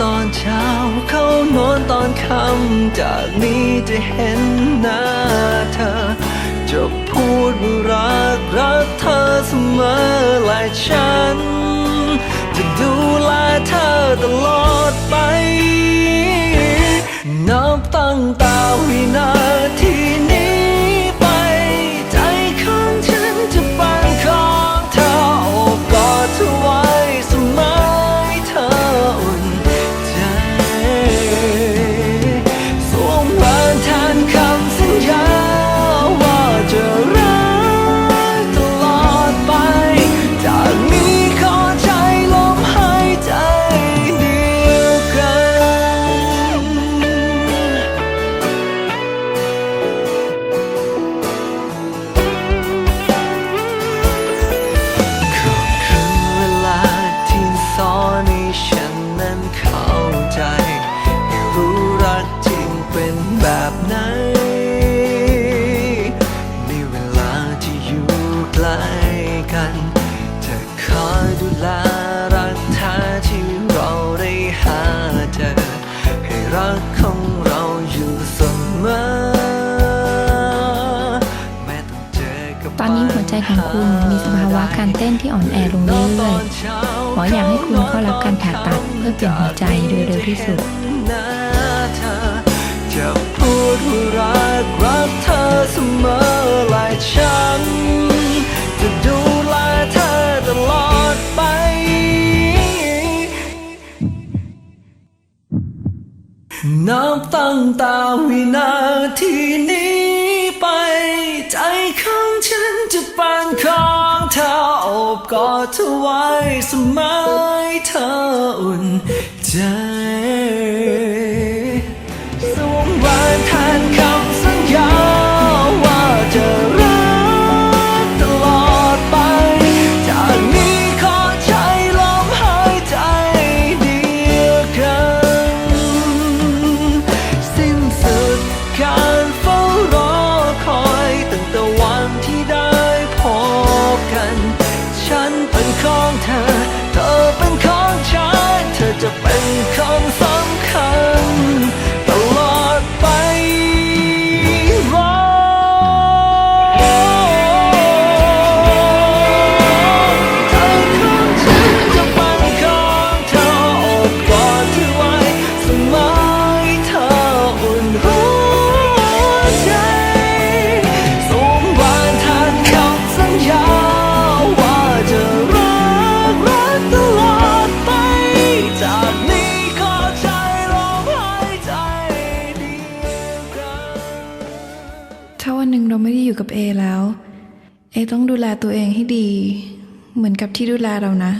ตอนตอนเช้า เข้านอนตอนค่ำจากนี้จะเห็นหน้าเธอ จะพูดว่ารักรักเธอเสมอและฉัน จะดูแลเธอตลอดไป นับตั้งแต่วินา แบบไหน ในเวลาที่อยู่ใกล้กัน จะคอยดูแลรักแท้ที่เราได้หาเจอ ให้รักของเราอยู่เสมอตอนนี้หัวใจของคุณมีสภาวะการเต้นที่อ่อนแอลงเรื่อยๆหมออยากให้คุณเข้ารับการผ่าตัดเพื่อเปลี่ยนหัวใจโดยเร็วที่สุด จะพูดว่ารักรักเธอเสมอและฉัน จะดูแลเธอตลอดไปนับตั้งต่วินาทีนี้ไป ใจของฉันจะเป็นของเธออบกอดเธอไว้สมอให้เธออุ่นใจ เอยู่กับเอแล้ว เอต้องดูแลตัวเองให้ดี เหมือนกับที่ดูแลเรานะ